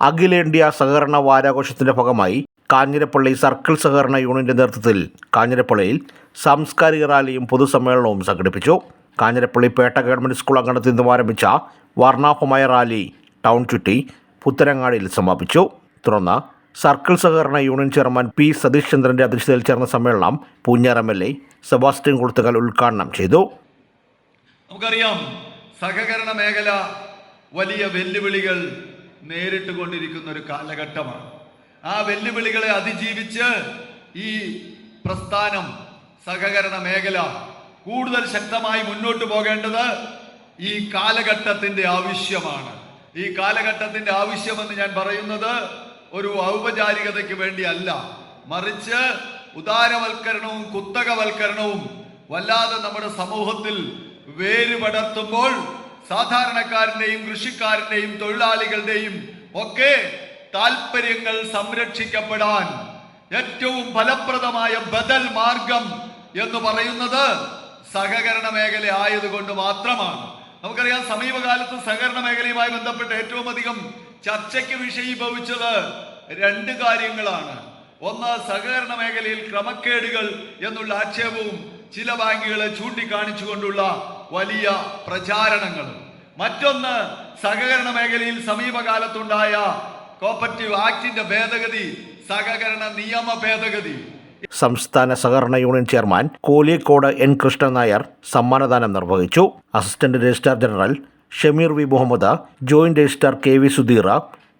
അഖിലേന്ത്യാ സഹകരണ വാരാഘോഷത്തിന്റെ ഭാഗമായി കാഞ്ഞിരപ്പള്ളി സർക്കിൾ സഹകരണ യൂണിയന്റെ നേതൃത്വത്തിൽ കാഞ്ഞിരപ്പള്ളിയിൽ സാംസ്കാരിക റാലിയും പൊതുസമ്മേളനവും സംഘടിപ്പിച്ചു. കാഞ്ഞിരപ്പള്ളി പേട്ട ഗവൺമെന്റ് സ്കൂൾ അങ്കണത്തിൽ നിന്നും ആരംഭിച്ച വർണാഭമായ റാലി ടൗൺ ചുറ്റി പുത്തരങ്ങാടിയിൽ സമാപിച്ചു. തുടർന്ന് സർക്കിൾ സഹകരണ യൂണിയൻ ചെയർമാൻ പി സതീഷ് ചന്ദ്രന്റെ അധ്യക്ഷതയിൽ ചേർന്ന സമ്മേളനം Poonjar M L A Sebastian Kuluthukal ഉദ്ഘാടനം ചെയ്തു. നമുക്കറിയാം സഹകരണ മേഖല വലിയ വെല്ലുവിളികൾ നേരിട്ട് കൊണ്ടിരിക്കുന്ന ഒരു കാലഘട്ടമാണ്. ആ വെല്ലുവിളികളെ അതിജീവിച്ച് ഈ പ്രസ്ഥാനം സഹകരണ മേഖല കൂടുതൽ ശക്തമായി മുന്നോട്ട് പോകേണ്ടത് ഈ കാലഘട്ടത്തിന്റെ ആവശ്യമാണ്. ഈ കാലഘട്ടത്തിന്റെ ആവശ്യമെന്ന് ഞാൻ പറയുന്നത് ഒരു ഔപചാരികതയ്ക്ക് വേണ്ടിയല്ല. മറിച്ച് ഉദാരവൽക്കരണവും കുത്തകവൽക്കരണവും വല്ലാതെ നമ്മുടെ സമൂഹത്തിൽ വേരുപടർത്തുമ്പോൾ സാധാരണക്കാരന്റെയും കൃഷിക്കാരന്റെയും തൊഴിലാളികളുടെയും ഒക്കെ താല്പര്യങ്ങൾ സംരക്ഷിക്കപ്പെടാൻ ഏറ്റവും ഫലപ്രദമായ ബദൽ മാർഗം എന്ന് പറയുന്നത് സഹകരണ മേഖല ആയതുകൊണ്ട് മാത്രമാണ്. നമുക്കറിയാം സമീപകാലത്ത് സഹകരണ മേഖലയുമായി ബന്ധപ്പെട്ട് ഏറ്റവും അധികം ചർച്ചയ്ക്ക് വിഷയീഭവിച്ചത് രണ്ട് കാര്യങ്ങളാണ്. ഒന്ന് സഹകരണ മേഖലയിൽ ക്രമക്കേടുകൾ എന്നുള്ള ആക്ഷേപവും ചില ബാങ്കുകളെ ചൂണ്ടിക്കാണിച്ചുകൊണ്ടുള്ള വലിയ പ്രചാരണങ്ങളും. മറ്റൊന്ന് സഹകരണ മേഖലയിൽ സമീപകാലത്തുണ്ടായ കോപ്പറേറ്റീവ് ആക്ടിന്റെ ഭേദഗതി സഹകരണ നിയമ ഭേദഗതി. സംസ്ഥാന സഹകരണ union chairman Koliyakode N Krishnan Nair സമ്മാനദാനം നിർവഹിച്ചു. Assistant registrar general Shameer V Muhammad joint registrar K V Sudheera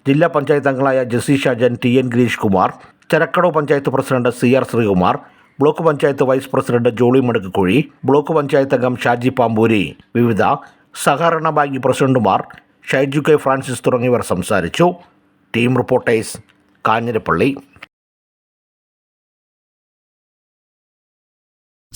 ജില്ലാ പഞ്ചായത്ത് അംഗങ്ങളായ Jessy Shajan T N Girish Kumar Charakkadavu panchayat president C R Sreekumar block panchayat vice president Jolly Madukkuzhy block panchayat അംഗം ഷാജി പാമ്പൂരി വിവിധ സഹകരണ bank പ്രസിഡന്റുമാർ Shaiju K Francis തുടങ്ങിയവർ സംസാരിച്ചു. Team reporters Kanjirappally.